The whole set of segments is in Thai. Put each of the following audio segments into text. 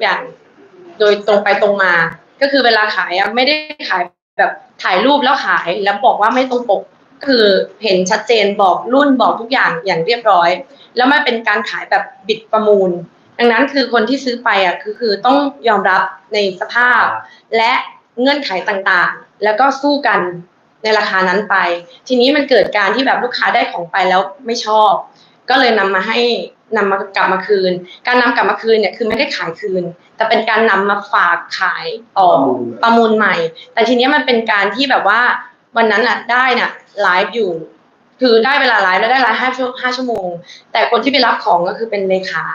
อย่าง โดยตรงไปตรงมา ก็คือเวลาขายอะไม่ได้ขายแบบถ่ายรูปแล้วขายแล้วบอกว่าไม่ตรงปกคือเห็นชัดเจนบอกรุ่นบอกทุกอย่างอย่างเรียบร้อย แล้วมันเป็นการขายแบบบิดประมูล ดังนั้นคือคนที่ซื้อไปอะคือคือต้องยอมรับในสภาพ และเงื่อนไขต่างๆ แล้วก็สู้กันในราคานั้นไป ทีนี้มันเกิดการที่แบบลูกค้าได้ของไปแล้วไม่ชอบ ก็เลยนำมาให้นำมากลับมาคืน การนำกลับมาคืนเนี่ยคือไม่ได้ขายคืน แต่เป็นการนำมาฝากขายต่อประมูลใหม่ แต่ทีเนี้ยมันเป็นการที่แบบว่าวันนั้นอะได้น่ะไลฟ์อยู่ คือได้เวลาไลฟ์แล้วได้ไลฟ์ห้าชั่วห้าชั่วโมง แต่คนที่ไปรับของก็คือเป็นเลขา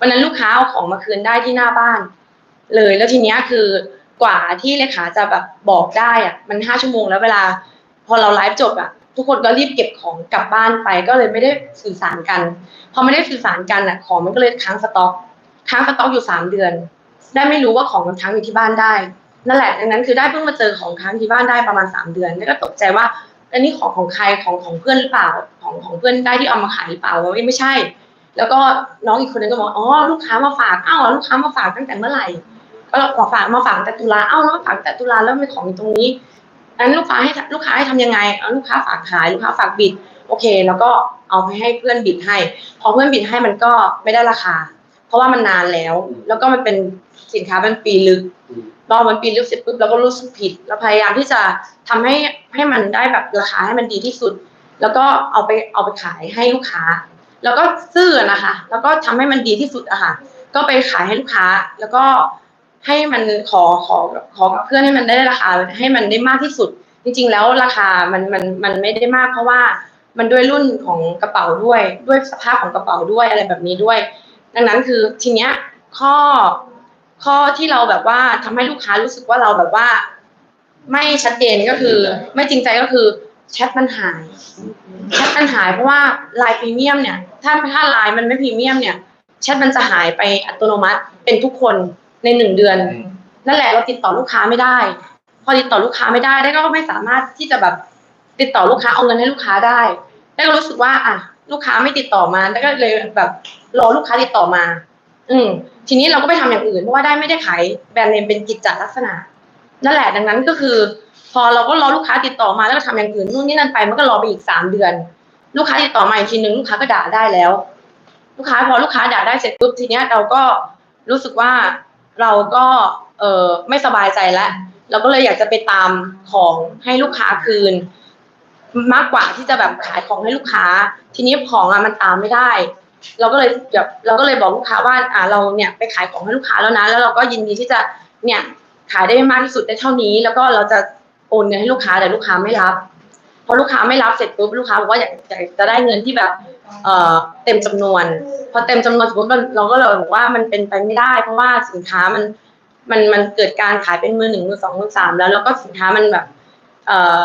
วันนั้นลูกค้าเอาของมาคืนได้ที่หน้าบ้าน เลยแล้วทีเนี้ยคือกว่าที่เลขาจะแบบบอกได้อะมันห้าชั่วโมงแล้วเวลา พอเราไลฟ์จบอะ ทุกคนก็รีบเก็บของกลับบ้านไปก็เลยไม่ได้สื่อสารกัน พอไม่ได้สื่อสารกันอะของมันก็เลยค้างสต็อกค้างสต็อกอยู่สามเดือน ได้ไม่รู้ว่าของมันค้างอยู่ที่บ้านได้นั่นแหละดังนั้นคือได้เพิ่งมาเจอของค้างที่บ้านได้ประมาณสามเดือนแล้วก็ตกใจว่าอันนี้ของของใครของของเพื่อนหรือเปล่าของของเพื่อนได้ที่เอามาขายหรือเปล่าว่าไม่ใช่ แล้วก็น้องอีกคนนึงก็บอกอ๋อลูกค้ามาฝากอ้าวลูกค้ามาฝากตั้งแต่เมื่อไหร่ก็ขอฝากมาฝากแต่ตุลาอ้าวแล้วมาฝากแต่ตุลาแล้วมีของตรงนี้ อันลูกค้าให้ลูกค้าให้ทำยังไงเอาลูกค้าฝากขายลูกค้าฝากบิด โอเค แล้วก็เอาไปให้เพื่อนบิดให้ พอเพื่อนบิดให้มันก็ไม่ได้ราคา เพราะว่ามันนานแล้ว แล้วก็มันเป็นสินค้าเป็นปีลึกพอมันปีลึกเสร็จปุ๊บเราก็รู้สึกผิดเราพยายามที่จะทำให้ให้มันได้แบบราคาให้มันดีที่สุด แล้วก็เอาไปเอาไปขายให้ลูกค้า แล้วก็ซื่อนะคะ แล้วก็ทำให้มันดีที่สุดอะค่ะ ก็ไปขายให้ลูกค้า แล้วก็ ให้มันขอขอขอกับเพื่อนให้มันได้ราคาให้มันได้มากที่สุด จริง ๆ แล้วราคามันมันมันไม่ได้มากเพราะว่ามันด้วยรุ่นของกระเป๋าด้วยด้วยสภาพของกระเป๋าด้วยอะไรแบบนี้ด้วย ดังนั้นคือทีเนี้ยข้อข้อที่เราแบบว่าทำให้ลูกค้ารู้สึกว่าเราแบบว่า ไม่ชัดเจนก็คือ ไม่จริงใจก็คือแชทมันหายแชทมันหายเพราะว่าลน์พรีเมียมเนี่ย ถ้าถ้าลน์มันไม่พรีเมียมเนี่ยแชทมันจะหายไปอัตโนมัติเป็นทุกคน ในหนึ่งเดือน นั่นแหละเราติดต่อลูกค้าไม่ได้ พอติดต่อลูกค้าไม่ได้ได้ก็ไม่สามารถที่จะแบบติดต่อลูกค้าเอาเงินให้ลูกค้าได้ได้ก็รู้สึกว่า อะ ลูกค้าไม่ติดต่อมาได้ก็เลยแบบรอลูกค้าติดต่อมา อืม ทีนี้เราก็ไปทำอย่างอื่นเพราะว่าได้ไม่ได้ขายแบรนด์เนมเป็นกิจจลักษณะนั่นแหละดังนั้นก็คือ พอเราก็รอลูกค้าติดต่อมาแล้วก็ทำอย่างอื่นนู่นนี่นั่นไปมันก็รอไปอีกสามเดือน ลูกค้าติดต่อมาอีกทีหนึ่งลูกค้าก็ด่าได้แล้ว ลูกค้าพอลูกค้าด่าได้เสร็จปุ๊บทีเนี้ยเราก็รู้สึกว่า เราก็เออไม่สบายใจแล้วเราก็เลยอยากจะไปตามของให้ลูกค้าคืน มากกว่าที่จะแบบขายของให้ลูกค้า ทีนี้ของอะมันตามไม่ได้ เราก็เลยแบบเราก็เลยบอกลูกค้าว่าอ่าเราเนี่ยไปขายของให้ลูกค้าแล้วนะ แล้วเราก็ยินดีที่จะเนี่ยขายได้มากที่สุดได้เท่านี้ แล้วก็เราจะโอนเงินให้ลูกค้าแต่ลูกค้าไม่รับ พอลูกค้าไม่รับเสร็จปุ๊บลูกค้าบอกว่าอยากอยากจะได้เงินที่แบบเอ่อเต็มจำนวน พอเต็มจำนวนสมมติเราเราก็เลยบอกว่ามันเป็นไปไม่ได้ เพราะว่าสินค้ามันมันมันเกิดการขายเป็นมือหนึ่งมือสองมือสามแล้วแล้วก็สินค้ามันแบบเอ่อ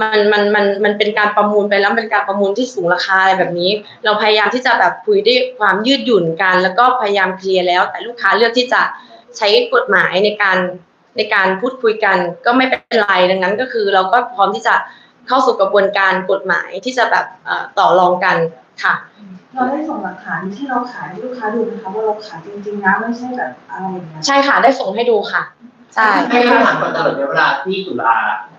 มันมันมันมันเป็นการประมูลไปแล้วเป็นการประมูลที่สูงราคาอะไรแบบนี้ เราพยายามที่จะแบบคุยด้วยความยืดหยุ่นกัน แล้วก็พยายามเคลียร์แล้ว แต่ลูกค้าเลือกที่จะใช้กฎหมายในการในการพูดคุยกันก็ไม่เป็นไรดังนั้นก็คือเราก็พร้อมที่จะ เข้าสู่กระบวนการกฎหมายที่จะแบบเอ่อต่อรองกันค่ะ เราได้ส่งหลักฐานที่เราขายให้ลูกค้าดูนะคะว่าเราขายจริงๆนะไม่ใช่แบบอะไรอย่างเงี้ยใช่ค่ะได้ส่งให้ดูค่ะใช่ให้คำถามก่อนตลอดเวลาที่ตุลา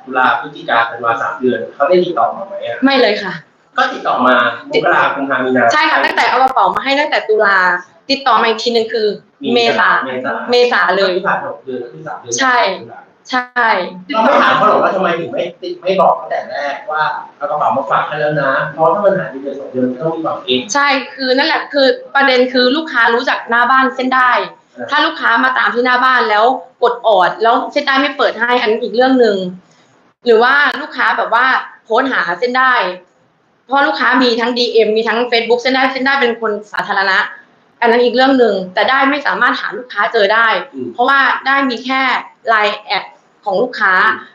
ตุลาพฤศจิกาธันวาสามเดือนเขาได้ติดต่อมาไหมอะไม่เลยค่ะ ก็ติดต่อมามกราคมพามีนาใช่ค่ะตั้งแต่เอากระเป๋ามาให้ตั้งแต่ตุลาติดต่อมาอีกทีหนึ่งคือ เมษาเมษาเมษาเลยที่ผ่านมาหกเดือนที่สามเดือนใช่ ใช่ เราไม่ถามเขาหรอกว่าทำไมถึงไม่ติดไม่บอกตั้งแต่แรกว่าเอากระเป๋ามาฝากให้แล้วนะ เพราะถ้ามันหายไปเดือนสองเดือนมันต้องมีบอกเอง ใช่คือนั่นแหละคือประเด็นคือลูกค้ารู้จักหน้าบ้านเส้นได้เออถ้าลูกค้ามาตามที่หน้าบ้านแล้วกดออดแล้วเส้นได้ไม่เปิดให้อันนั้นอีกเรื่องหนึ่งหรือว่าลูกค้าแบบว่าโพสต์หาเส้นได้ เพราะลูกค้ามีทั้ง DM มีทั้ง Facebook เส้นได้เส้นได้เป็นคนสาธารณะ อันนั้นอีกเรื่องหนึ่งแต่ได้ไม่สามารถหาลูกค้าเจอได้ อืม เพราะว่าได้มีแค่ไลน์แอดของลูกค้า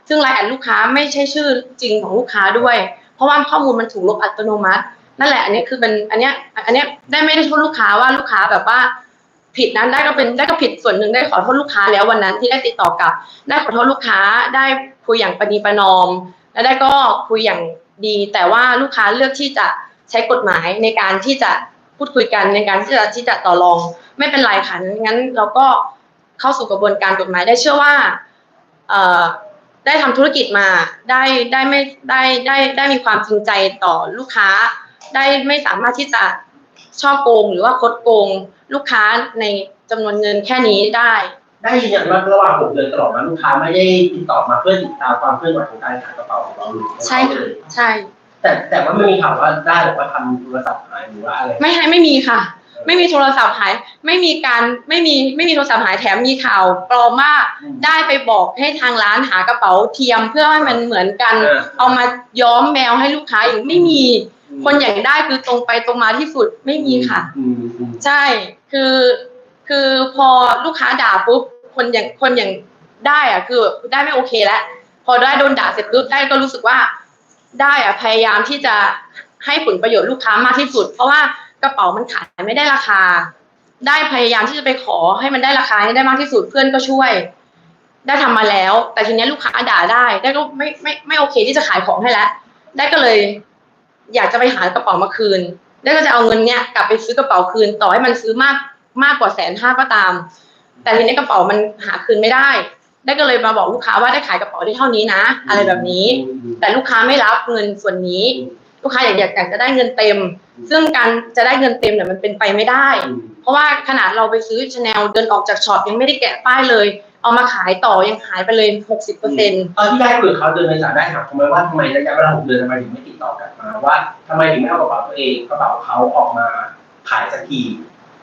ซึ่งไลน์แอดลูกค้าไม่ใช่ชื่อจริงของลูกค้าด้วย เพราะว่าข้อมูลมันถูกลบอัตโนมัติ นั่นแหละอันนี้คือเป็นอันเนี้ยอันเนี้ยได้ไม่ได้โทษลูกค้าว่าลูกค้าแบบว่า ผิดนั้นได้ก็เป็นได้ก็ผิดส่วนหนึ่งได้ขอโทษลูกค้าแล้ววันนั้นที่ได้ติดต่อกลับ ได้ขอโทษลูกค้าได้คุยอย่างประนีประนอม และได้ก็คุยอย่างดี แต่ว่าลูกค้าเลือกที่จะใช้กฎหมายในการที่จะ พูดคุยกันในการที่จะที่จะต่อรอง ไม่เป็นไรค่ะงั้นเราก็เข้าสู่กระบวนการกฎหมายได้เชื่อว่าเอ่อได้ทำธุรกิจมาได้ได้ไม่ได้ได้ได้มีความจริงใจต่อลูกค้า ได้ไม่สามารถที่จะช่อโกง หรือว่าคดโกงลูกค้าในจำนวนเงินแค่นี้ได้ ได้ยืนยันว่าระหว่างหกเดือนตลอดมาลูกค้าไม่ได้ติดต่อมาเพื่อติดตามความเคลื่อนไหวของการขายกระเป๋าของเราเลยใช่ค่ะใช่ แต่แต่ว่าไม่มีข่าวว่าได้หรือว่าทำโทรศัพท์หายหรือว่าอะไรไม่ให้ไม่มีค่ะ ไม่มีโทรศัพท์หาย ไม่มีการไม่มีไม่มีโทรศัพท์หายแถมมีข่าวปลอมว่าได้ไปบอกให้ทางร้านหากระเป๋าเทียมเพื่อให้มันเหมือนกัน เออเอามาย้อมแมวให้ลูกค้าอย่างไม่มี คนอยากได้คือตรงไปตรงมาที่สุดไม่มีค่ะอืมอืมใช่คือคือพอลูกค้าด่าปุ๊บคนอย่างคนอย่างได้อะคือได้ไม่โอเคแล้วพอได้โดนด่าเสร็จปุ๊บได้ก็รู้สึกว่า ได้อะพยายามที่จะให้ผลประโยชน์ลูกค้ามากที่สุด เพราะว่ากระเป๋ามันขายไม่ได้ราคา ได้พยายามที่จะไปขอให้มันได้ราคาให้ได้มากที่สุดเพื่อนก็ช่วย ได้ทำมาแล้ว แต่ทีนี้ลูกค้าด่าได้ ได้ก็ไม่ไม่ไม่โอเคที่จะขายของให้แล้วได้ก็เลย อยากจะไปหากระเป๋ามาคืน ได้ก็จะเอาเงินเนี้ยกลับไปซื้อกระเป๋าคืนต่อให้มันซื้อมากมากกว่าแสนห้าก็ตาม แต่ทีนี้กระเป๋ามันหาคืนไม่ได้ ได้ก็เลยมาบอกลูกค้าว่าได้ขายกระเป๋าได้เท่านี้นะ อะไรแบบนี้ แต่ลูกค้าไม่รับเงินส่วนนี้ ลูกค้าอยากอยากอยากจะได้เงินเต็ม ซึ่งการจะได้เงินเต็มเนี่ยมันเป็นไปไม่ได้อืมเพราะว่าขนาดเราไปซื้อชาแนลเดินออกจากช็อปยังไม่ได้แกะป้ายเลย เอามาขายต่อยังหายไปเลยหกสิบเปอร์เซ็นต์ตอนที่ได้คุยกับเขาเดินในสายได้ถามทำไมว่าทำไมระยะเวลาหกเดือนทำไมถึงไม่ติดต่อกลับมาว่าทำไมถึงไม่เอากระเป๋าตัวเองกระเป๋าเขาออกมาขายสักที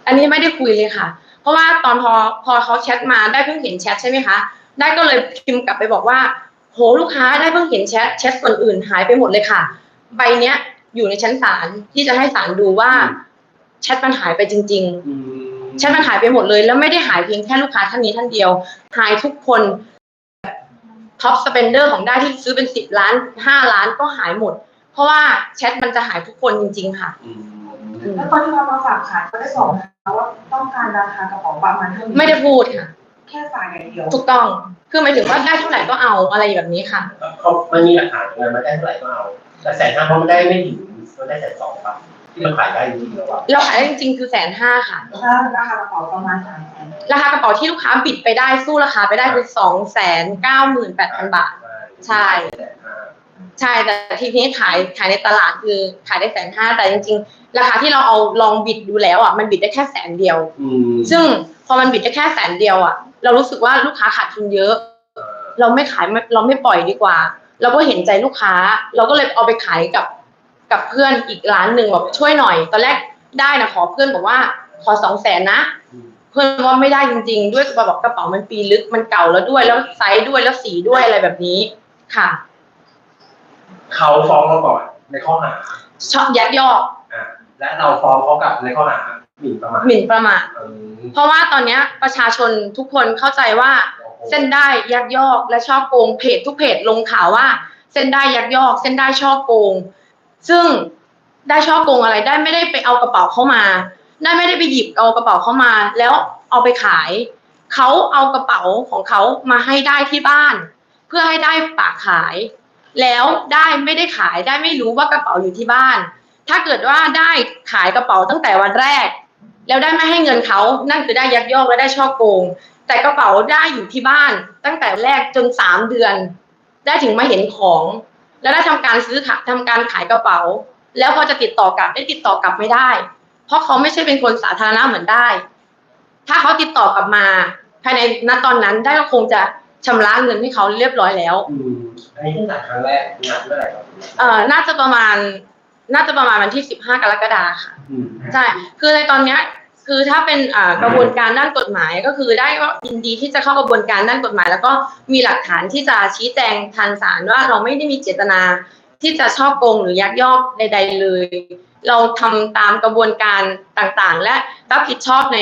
อันนี้ไม่ได้คุยเลยค่ะ เพราะว่าตอนพอพอเขาแชทมาได้เพิ่งเห็นแชทใช่ไหมคะ ได้ก็เลยพิมพ์กลับไปบอกว่า โหลูกค้าได้เพิ่งเห็นแชทแชทคนอื่นหายไปหมดเลยค่ะ ใบเนี้ยอยู่ในชั้นศาลที่จะให้ศาลดูว่าแชทมันหายไปจริงอืมๆแชทมันหายไปหมดเลย แล้วไม่ได้หายเพียงแค่ลูกค้าท่านนี้ท่านเดียว หายทุกคนท็อปสเปนเดอร์ของได้ที่ซื้อเป็นสิบล้านห้าล้านก็หายหมด เพราะว่าแชทมันจะหายทุกคนจริง ๆ ค่ะอืมอืมแล้วตอนที่เรามาฝากขายก็ได้บอกนะคะว่าต้องการราคากระเป๋าประมาณเท่านี้ไม่ได้พูดค่ะ แค่ฝากอย่างเดียว ถูกต้อง คือหมายถึงว่าได้เท่าไหร่ก็เอาอะไรแบบนี้ค่ะ เขามันมีหลักฐานตรงนั้นมาได้เท่าไหร่ก็เอาแต่แสนห้าเพราะมันได้ไม่ถึงมันได้แสนสองป่ะที่มันขายได้จริงๆแล้วอะเราขายได้จริงๆคือแสนห้าค่ะ ถ้าราคากระเป๋าประมาณสามแสนราคากระเป๋าที่ลูกค้าบิดไปได้สู้ราคาไปได้คือสองแสนเก้าหมื่นแปดพันบาท ใช่ แสนห้าใช่ แต่ทีนี้ขายขายในตลาดคือขายได้แสนห้าแต่จริงๆ ราคาที่เราเอาลองบิดดูแล้วอะมันบิดได้แค่แสนเดียว อืมซึ่งพอมันบิดได้แค่แสนเดียวอะ เรารู้สึกว่าลูกค้าขาดทุนเยอะเอ่อเราไม่ขายไม่เราไม่ปล่อยดีกว่า เราก็เห็นใจลูกค้า เราก็เลยเอาไปขายกับกับเพื่อนอีกร้านหนึ่งบอกช่วยหน่อย ตอนแรกได้นะขอเพื่อนบอกว่าขอสองแสนนะอืมเพื่อนว่าไม่ได้จริง ๆ ด้วยบอกกระเป๋ามันปีลึกมันเก่าแล้วด้วยแล้วไซส์ด้วยแล้วสีด้วยอะไรแบบนี้ค่ะ เขาฟ้องเราก่อนในข้อหาชอบยักยอกอ่าและเราฟ้องเขากลับในข้อหา หมิ่นประมาทหมิ่นประมาท เออเพราะว่าตอนเนี้ยประชาชนทุกคนเข้าใจว่าเส้นได้ยักยอกและช่อโกงเพจทุกเพจลงข่าวว่า เส้นได้ยักยอก เส้นได้ช่อโกง ซึ่งได้ช่อโกงอะไรได้ไม่ได้ไปเอากระเป๋าเข้ามา ได้ไม่ได้ไปหยิบเอากระเป๋าเข้ามา แล้วเอาไปขายเขาเอากระเป๋าของเขามาให้ได้ที่บ้าน เพื่อให้ได้ฝากขาย แล้วได้ไม่ได้ขายได้ไม่รู้ว่ากระเป๋าอยู่ที่บ้าน ถ้าเกิดว่าได้ขายกระเป๋าตั้งแต่วันแรก แล้วได้ไม่ให้เงินเขานั่นคือได้ยักยอกและได้ช่อโกง แต่กระเป๋าได้อยู่ที่บ้าน ตั้งแต่แรกจนสามเดือน ได้ถึงมาเห็นของ แล้วได้ทำการซื้อขายทำการขายกระเป๋า แล้วพอจะติดต่อกลับได้ติดต่อกลับไม่ได้ เพราะเขาไม่ใช่เป็นคนสาธารณะเหมือนได้ ถ้าเขาติดต่อกลับมาภายในณตอนนั้นได้ก็คงจะชำระเงินให้เขาเรียบร้อยแล้วอืมอันนี้เพิ่งจ่ายครั้งแรกงานเมื่อไหร่ครับเอ่อน่าจะประมาณ น่าจะประมาณวันที่สิบห้ากรกฎาค่ะ อืมใช่ คือในตอนเนี้ยคือถ้าเป็นอ่ากระบวนการด้านกฎหมายก็คือได้ก็ยินดีที่จะเข้ากระบวนการด้านกฎหมาย แล้วก็มีหลักฐานที่จะชี้แจงทางศาลว่าเราไม่ได้มีเจตนา ที่จะช่อโกงหรือยักยอกใด ๆ เลย เราทำตามกระบวนการต่างๆ และรับผิดชอบใน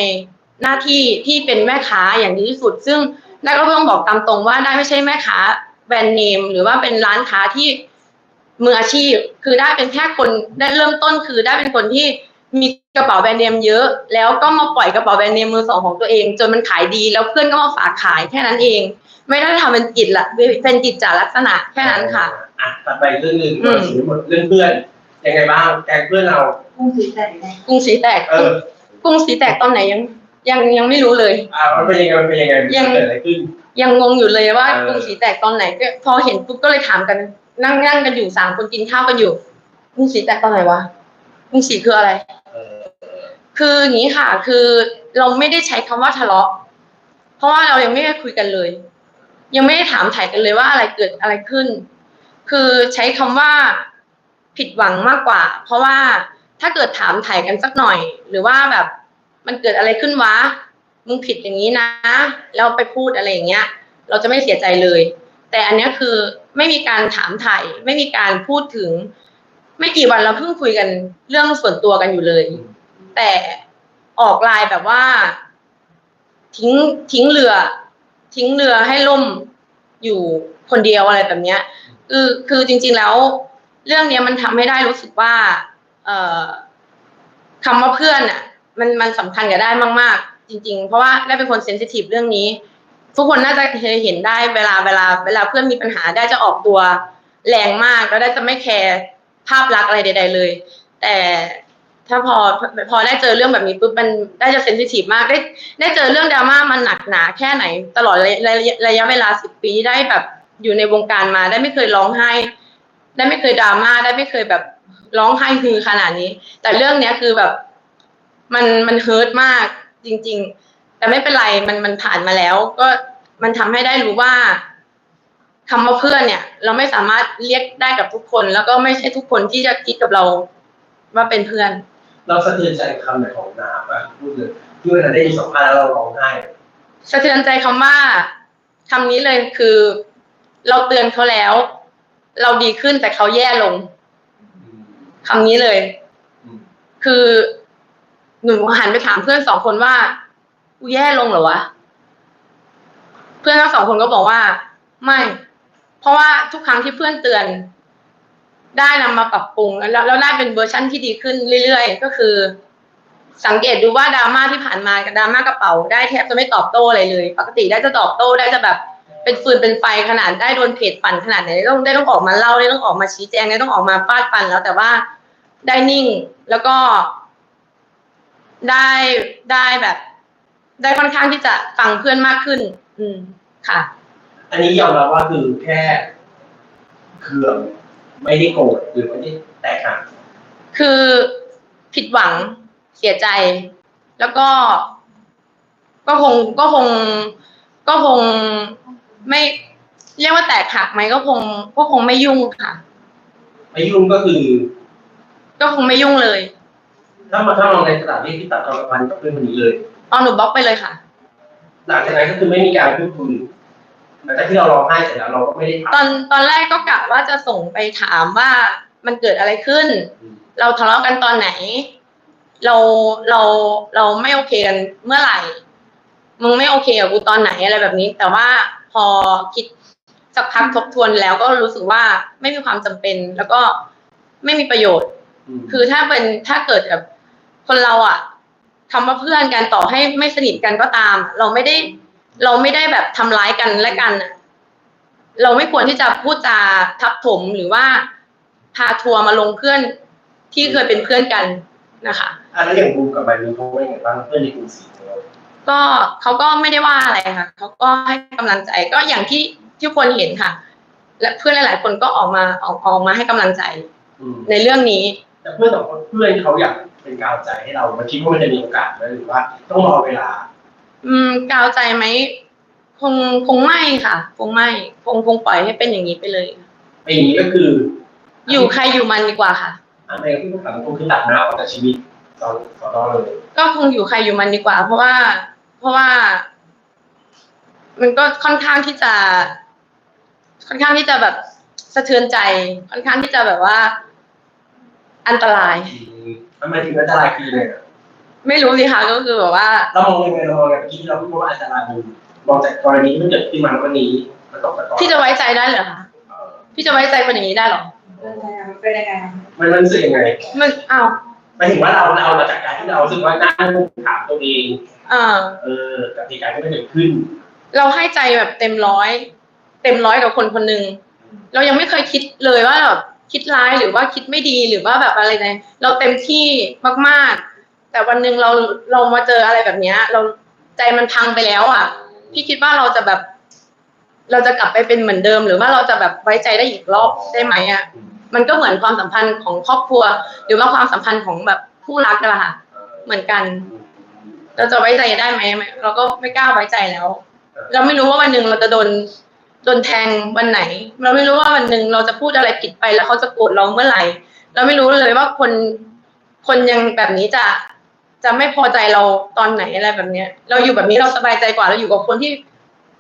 หน้าที่ที่เป็นแม่ค้าอย่างดีที่สุด ซึ่งได้ก็ต้องบอกตามตรงว่าได้ไม่ใช่แม่ค้าแบรนด์เนมหรือว่าเป็นร้านค้าที่ มืออาชีพ คือได้เป็นแค่คนได้เริ่มต้นคือได้เป็นคนที่มีกระเป๋าแบรนด์เนมเยอะ แล้วก็มาปล่อยกระเป๋าแบรนด์เนมมือสองของตัวเอง จนมันขายดีแล้วเพื่อนก็มาฝากขายแค่นั้นเอง ไม่ได้ทำเป็นกิจละเป็นกิจจาลักษณะแค่นั้นค่ะอะตัดไปเรื่องหนึ่งอืมถึงหมดเรื่องเพื่อนยังไงบ้างแกงเพื่อนเรากุ้งสีแตกไงกรุงศรีแตกเออกรุงศรีแตกตอนไหนยังยังยังไม่รู้เลยอ่ามันเป็นยังไงมันเป็นยังไงยังเกิดอะไรขึ้นยังงงอยู่เลยว่าเออกรุงศรีแตกตอนไหนก็พอเห็นปุ๊บก็เลยถามกัน นั่งนั่งกันอยู่สามคนกินข้าวกันอยู่กรุงศรีแตกตอนไหนวะกรุงศรีคืออะไรเออคืออย่างนี้ค่ะ คือเราไม่ได้ใช้คำว่าทะเลาะ เพราะว่าเรายังไม่ได้คุยกันเลย ยังไม่ได้ถามถ่ายกันเลยว่าอะไรเกิดอะไรขึ้น คือใช้คำว่าผิดหวังมากกว่า เพราะว่าถ้าเกิดถามถ่ายกันสักหน่อย หรือว่าแบบมันเกิดอะไรขึ้นวะ มึงผิดอย่างนี้นะ แล้วไปพูดอะไรอย่างเงี้ย เราจะไม่เสียใจเลย แต่อันเนี้ยคือ ไม่มีการถามถ่ายไม่มีการพูดถึง ไม่กี่วันเราเพิ่งคุยกันเรื่องส่วนตัวกันอยู่เลย แต่ออกลายแบบว่า ทิ้งทิ้งเรือ ทิ้งเรือให้ล่มอยู่คนเดียวอะไรแบบเนี้ยคือคือจริง ๆแล้ว เรื่องเนี้ยมันทำให้ได้รู้สึกว่า เอ่อคำว่าเพื่อนอะ มันมันสำคัญกับได้มาก ๆ จริง ๆ เพราะว่าได้เป็นคนเซนซิทีฟเรื่องนี้ ทุกคนน่าจะเคยเห็นได้เวลาเวลา เวลาเพื่อนมีปัญหาได้จะออกตัวแรงมากแล้วได้จะไม่แคร์ภาพลักษณ์อะไรใด ๆ เลย แต่ถ้าพอพอได้เจอเรื่องแบบนี้ปุ๊บมันได้จะเซนซิทีฟมากได้ได้เจอเรื่องดราม่ามันหนักหนาแค่ไหน ตลอดระยะระยะเวลาสิบปีได้แบบอยู่ในวงการมาได้ไม่เคยร้องไห้ ได้ไม่เคยดราม่าได้ไม่เคยแบบร้องไห้คือขนาดนี้ แต่เรื่องเนี้ยคือแบบ มันมันเฮิร์ตมากจริง ๆ แต่ไม่เป็นไรมันมันผ่านมาแล้ว ก็มันทำให้ได้รู้ว่าคำว่าเพื่อนเนี่ย เราไม่สามารถเรียกได้กับทุกคน แล้วก็ไม่ใช่ทุกคนที่จะคิดกับเราว่าเป็นเพื่อน เราสะเทือนใจคำไหนของน้ำอะพูดเลยที่เวลาได้ยินสัมภาษณ์แล้วเราร้องไห้สะเทือนใจคำว่าคำนี้เลยคือ เราเตือนเขาแล้ว เราดีขึ้นแต่เขาแย่ลงอืมคำนี้เลยอืมคือหนูหันไปถามเพื่อนสองคนว่า กูแย่ลงเหรอวะ เพื่อนทั้งสองคนก็บอกว่า ไม่ เพราะว่าทุกครั้งที่เพื่อนเตือน ได้นำมาปรับปรุงแล้วแล้วได้เป็นเวอร์ชั่นที่ดีขึ้นเรื่อยๆ ก็คือ สังเกตดูว่าดราม่าที่ผ่านมากับดราม่ากระเป๋า ได้แทบจะไม่ตอบโต้อะไรเลย ปกติได้จะตอบโต้ได้จะแบบเป็นฟืนเป็นไฟขนาดได้โดนเพจปั่นขนาดไหนต้องได้ต้องออกมาเล่าได้ต้องออกมาชี้แจงได้ต้องออกมาฟาดฟันแล้วแต่ว่าได้นิ่งแล้วก็ได้ได้แบบ ได้ค่อนข้างที่จะฟังเพื่อนมากขึ้น อืมค่ะ อันนี้ยอมรับว่าคือแค่เคืองไม่ได้โกรธหรือไม่ได้แตกหักคือผิดหวังเสียใจ แล้วก็ ก็คงก็คง ก็คงไม่ เรียกว่าแตกหักไหมก็คงก็คงไม่ยุ่งค่ะ ไม่ยุ่งก็คือ ก็คงไม่ยุ่งเลย ถ้ามาถ้ามองในตลาดที่พี่ตัดความสัมพันธ์กับเพื่อนคนนี้เลย เอาหนูบล็อกไปเลยค่ะ หลังจากนั้นก็คือไม่มีการพูดคุยหลังจากที่เราร้องไห้เสร็จแล้วเราก็ไม่ได้ถามตอนตอนแรกก็กะว่าจะส่งไปถามว่ามันเกิดอะไรขึ้นอืมเราทะเลาะกันตอนไหน เราเราเราไม่โอเคกันเมื่อไหร่ มึงไม่โอเคกับกูตอนไหนอะไรแบบนี้ แต่ว่าพอคิดสักพักทบทวนแล้วก็รู้สึกว่าไม่มีความจำเป็น แล้วก็ไม่มีประโยชน์มคือถ้าเป็นถ้าเกิดแบบคนเราอะ คำว่าเพื่อนกันต่อให้ไม่สนิทกันก็ตาม เราไม่ได้ เราไม่ได้แบบทำร้ายกันและกันอะเราไม่ควรที่จะพูดจาทับถมหรือว่าพาทัวร์มาลงเพื่อนที่เคยเป็นเพื่อนกันนะคะอะแล้วอย่างบูมกับใบนี้เขาว่าอย่างไรบ้างเพื่อนในกลุ่มสีของเราก็เขาก็ไม่ได้ว่าอะไรค่ะเขาก็ให้กำลังใจก็อย่างที่ที่คนเห็นค่ะ และเพื่อนหลาย ๆ คนก็ออกมาออกออกมาให้กำลังใจอืมในเรื่องนี้ แต่เพื่อนสองคนเพื่อนเขาอยาก เป็นกาวใจให้เรามันคิดว่ามันจะมีโอกาสไหมหรือว่าต้องรอเวลา อืมกาวใจไหมคงคงไม่ค่ะ คงไม่คงคงปล่อยให้เป็นอย่างนี้ไปเลยปีนี้ก็คือ อยู่ใครอยู่มันดีกว่าค่ะอะไรที่ถามตรงคือตัดหน้าออกจากชีวิตตอนตอนเลยก็คงอยู่ใครอยู่มันดีกว่า เพราะว่า เพราะว่า มันก็ค่อนข้างที่จะ ค่อนข้างที่จะแบบสะเทือนใจ ค่อนข้างที่จะแบบว่า อันตรายทำไมถึงอันตรายคือเลยอะไม่รู้สิคะก็คือแบบว่า เรามองยังไงเรามองอย่างที่เราพูดว่าอันตรายมันมองจากกรณีที่มันเกิดขึ้นมาวันนี้มันตกตะกอนพี่จะไว้ใจได้เหรอคะเออพี่จะไว้ใจคนอย่างนี้ได้เหรอเป็นยังไงมันเป็นยังไงอะมันมันรู้สึกยังไงมันอ้าวหมายถึงว่าเราเรามาจากการที่เรารู้สึกว่านั่งถามตัวเองเออ เออกับเหตุการณ์ที่มันเกิดขึ้น เราให้ใจแบบเต็มร้อย เต็มร้อยกับคนคนหนึ่งเรายังไม่เคยคิดเลยว่าแบบ คิดร้ายหรือว่าคิดไม่ดีหรือว่าแบบอะไรเลยเราเต็มที่มากๆ แต่วันหนึ่งเราเรามาเจออะไรแบบเนี้ย เราใจมันพังไปแล้วอะ พี่คิดว่าเราจะแบบ เราจะกลับไปเป็นเหมือนเดิม หรือว่าเราจะแบบไว้ใจได้อีกรอบได้ไหมอะมันก็เหมือนความสัมพันธ์ของครอบครัว หรือว่าความสัมพันธ์ของแบบคู่รักกันละค่ะ เหมือนกัน เราจะไว้ใจได้ไหมเราก็ไม่กล้าไว้ใจแล้ว เราไม่รู้ว่าวันหนึ่งเราจะโดน โดนแทงวันไหน เราไม่รู้ว่าวันหนึ่งเราจะพูดอะไรผิดไปแล้วเขาจะโกรธเราเมื่อไหร่ เราไม่รู้เลยว่าคนคนยังแบบนี้จะจะไม่พอใจเราตอนไหนอะไรแบบเนี้ย เราอยู่แบบนี้เราสบายใจกว่าเราอยู่กับคนที่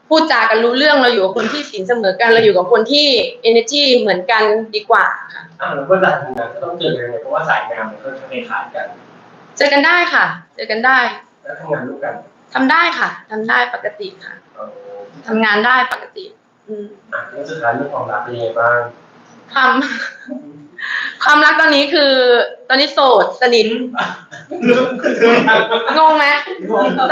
พูดจากันรู้เรื่องเราอยู่กับคนที่สินเสมอกันเราอยู่กับคนที่ energy เหมือนกันดีกว่าค่ะอ่าแล้วเวลาทำงานก็ต้องเจอกันไงเพราะว่าสายงานมันก็จะคล้ายๆกันเจอกันได้ค่ะ เจอกันได้แล้วทำงานร่วมกันทำได้ค่ะทำได้ปกติค่ะเอ่อทำงานได้ปกติ อืมอะเรื่องสุดท้ายเรื่องความรักเป็นยังไงบ้างความ ความรักตอนนี้คือ ตอนนี้โสดสนิทงงไหม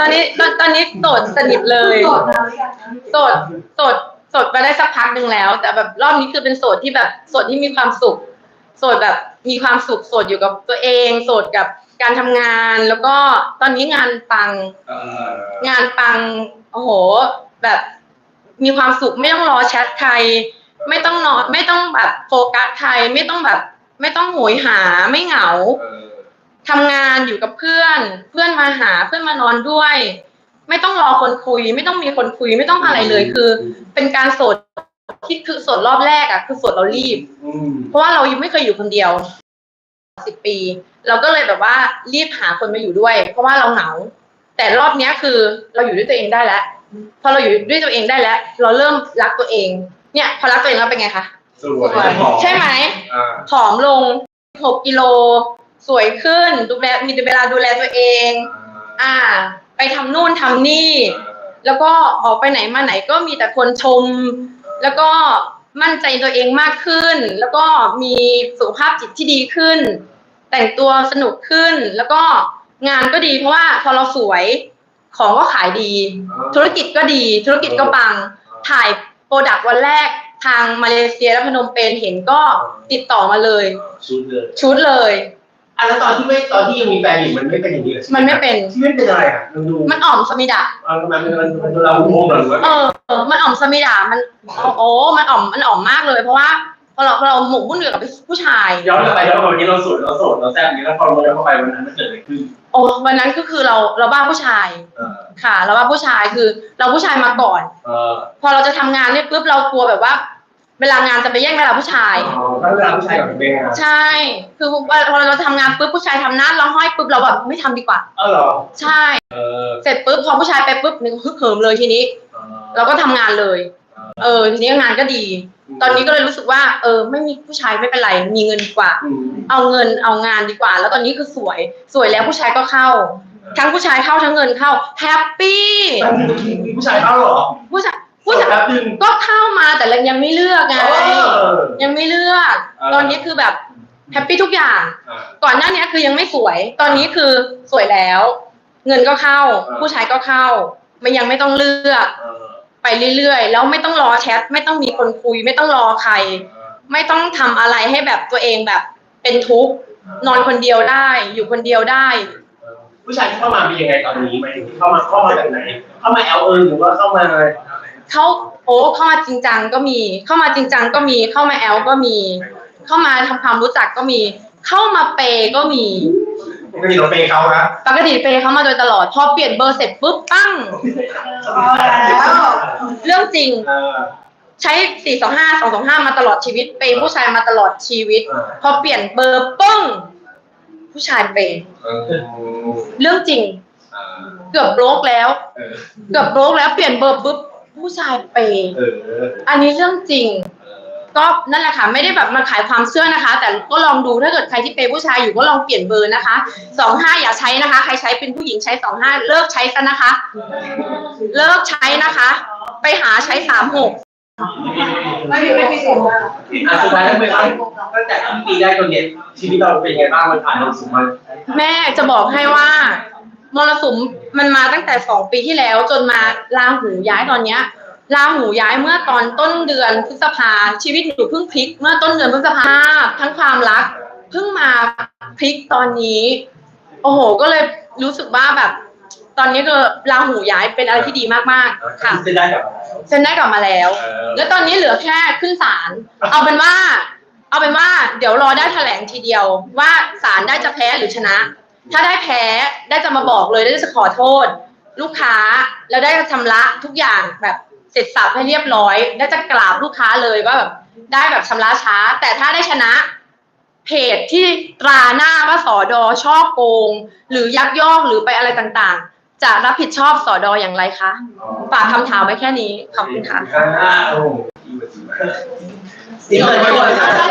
ตอนนี้ตอนตอนนี้โสดสนิทเลยโสดนานหรือยังคะโสดโสดโสดมาได้สักพักหนึ่งแล้ว แต่แบบรอบนี้คือเป็นโสดที่แบบโสดที่มีความสุข โสดแบบมีความสุขโสดอยู่กับตัวเอง โสดกับการทำงาน แล้วก็ตอนนี้งานปัง เอ่องานปัง โอ้โห แบบ มีความสุขไม่ต้องรอแชทใคร ไม่ต้องนอนไม่ต้องแบบโฟกัสใครไม่ต้องแบบ ไม่ต้องโหยหาไม่เหงาเออทำงานอยู่กับเพื่อน เพื่อนมาหาเพื่อนมานอนด้วย ไม่ต้องรอคนคุย ไม่ต้องมีคนคุย ไม่ต้องอะไรเลยคือ เป็นการโสดที่คือโสดรอบแรกอะคือโสดเรารีบอืมเพราะว่าเรายังไม่เคยอยู่คนเดียวสิบปี เราก็เลยแบบว่ารีบหาคนมาอยู่ด้วย เพราะว่าเราเหงาแต่รอบเนี้ยคือเราอยู่ด้วยตัวเองได้แล้ว พอเราอยู่ด้วยตัวเองได้แล้ว เราเริ่มรักตัวเอง เนี่ย พอรักตัวเองแล้วเป็นไงคะสวย ใช่ไหมอ่าผอมลงหกกิโล สวยขึ้นดูแลมีเวลาดูแลตัวเอง อ่า ไปทำนู่นทำนี่ แล้วก็ออกไปไหนมาไหนก็มีแต่คนชม แล้วก็มั่นใจตัวเองมากขึ้น แล้วก็มีสุขภาพจิตที่ดีขึ้น แต่งตัวสนุกขึ้น แล้วก็งานก็ดีเพราะว่าพอเราสวย ของก็ขายดี ธุรกิจก็ดี ธุรกิจก็ปัง ถ่ายโปรดักต์วันแรกทางมาเลเซียและพนมเปญเห็นก็ติดต่อมาเลย ชุดเลยชุดเลยอะแล้วตอนที่ไม่ตอนที่ยังมีแฟนอยู่มันไม่เป็นอย่างนี้เหรอมันไม่เป็นที่ไม่เป็นอะไรอะมันดูมันอ่อมสมิดามันมันมันมันเราโง่เหรอหรือว่าเออเออ มันอ่อมสมิดามันโอ้มันอ่อมมันอ่อมมากเลยเพราะว่าพ อเราพอเราหมกมุ่นอยู่กับผู้ชาย ย้อนกลับไปย้อนกลับไปวันนี้เราโสดเราโสดเราแซ่บอย่างนี้แล้วพอเราย้อนเข้าไปวันนั้นมันเกิดอะไรขึ้นโอ้วันนั้นก็คือเราเราบ้าผู้ชาย เออค่ะ เราบ้าผู้ชายคือเราผู้ชายมาก่อน เออพอเราจะทำงานเนี่ยปุ๊บเรากลัวแบบว่า เวลางานจะไปแย่งเวลาผู้ชายอ๋อถ้าเวลาผู้ชายกับเป็นไงอะใช่ คือพอเราทำงานปุ๊บผู้ชายทำหน้าเราห้อยปุ๊บเราแบบไม่ทำดีกว่าเออเหรอใช่ เออเสร็จปุ๊บพอผู้ชายไปปุ๊บนึงฮึกเหิมเลยทีนี้เออเราก็ทำงานเลย เออทีนี้งานก็ดี ตอนนี้ก็เลยรู้สึกว่า เออ ไม่มีผู้ชายไม่เป็นไร มีเงินดีกว่าอืมเอาเงินเอางานดีกว่า แล้วตอนนี้คือสวย สวยแล้วผู้ชายก็เข้า ทั้งผู้ชายเข้าทั้งเงินเข้าแฮปปี้มีผู้ชายเข้าเหรอผู้ชายผู้ชายแป๊บนึงก็เข้ามาแต่ยังไม่เลือกไงเออยังไม่เลือกเออตอนนี้คือแบบแฮปปี้ทุกอย่างอะก่อนหน้านี้คือยังไม่สวย ตอนนี้คือสวยแล้ว เงินก็เข้าเออผู้ชายก็เข้าไม่ยังไม่ต้องเลือกเออ ไปเรื่อยๆ แล้วไม่ต้องรอแชทไม่ต้องมีคนคุย ไม่ต้องรอใคร ไม่ต้องทำอะไรให้แบบตัวเองแบบเป็นทุกข์นอนคนเดียวได้ อยู่คนเดียวได้เออผู้ชายที่เข้ามาเป็นยังไงตอนนี้หมายถึงที่เข้ามาเข้ามาจากไหน เข้ามาแอลเอิญหรือว่าเข้ามาเขาโอ้เข้ามาจริงจังก็มี เข้ามาจริงจังก็มีเข้ามาแอลก็มี เข้ามาทำความรู้จักก็มี เข้ามาเปย์ก็มี ปกติเราเปย์เขานะปกติเปย์เขามาโดยตลอด พอเปลี่ยนเบอร์เสร็จปุ๊บปั้งเอาแล้วเรื่องจริง เออ ใช้ 4 2 5 2 2 5 มาตลอดชีวิต เปย์ผู้ชายมาตลอดชีวิตเออพอเปลี่ยนเบอร์ปึ้ง ผู้ชายเปย์เออเรื่องจริงเออเกือบโบรกแล้ว เออเกือบโบรกแล้วเปลี่ยนเบอร์ปุ๊บผู้ชายเปย์เอออันนี้เรื่องจริง ก็นั่นแหละค่ะไม่ได้แบบมาขายความเชื่อนะคะ แต่ก็ลองดูถ้าเกิดใครที่เปย์ผู้ชายอยู่ก็ลองเปลี่ยนเบอร์นะคะสองห้าอย่าใช้นะคะ ใครใช้เป็นผู้หญิงใช้สองห้าเลิกใช้ซะนะคะ เลิกใช้นะคะ ไปหาใช้สามหกไม่มีไม่มีเสียงว่าอะสุดท้ายแล้วไม่ครับตั้งแต่ที่ปีได้จนเนี่ยชีวิตเราเป็นยังไงบ้างมันผ่านมรสุมมาแม่จะบอกให้ว่ามรสุมมันมาตั้งแต่สองปีที่แล้วจนมาลาหูย้ายตอนเนี้ย ลาหูย้ายเมื่อตอนต้นเดือนพฤษภาชีวิตหนูเพิ่งพลิก เมื่อต้นเดือนพฤษภาทั้งความรักเพิ่งมาพลิกตอนนี้ โอ้โห ก็เลยรู้สึกว่าแบบ ตอนนี้ก็ราหูย้ายเป็นอะไรที่ดีมากๆค่ะเส้นได้กับเราเซ็นได้กลับมาแล้วเออแล้วตอนนี้เหลือแค่ขึ้นศาลเอาเป็นว่า เอาเป็นว่า เดี๋ยวรอได้แถลงทีเดียว ว่าศาลได้จะแพ้หรือชนะ ถ้าได้แพ้ได้จะมาบอกเลยได้จะขอโทษ ลูกค้าแล้วได้จะชำระทุกอย่างแบบ เสร็จสับให้เรียบร้อยได้จะกราบลูกค้าเลยว่าแบบได้แบบชำระช้า แต่ถ้าได้ชนะ เพจที่ตราหน้าว่าสอดอช่อโกง หรือยักยอกหรือไปอะไรต่างๆ จะรับผิดชอบสอดออย่างไรคะฝากคำถามไว้แค่นี้ขอบคุณค่ะอ่าโอ้โหดีมากดีมาก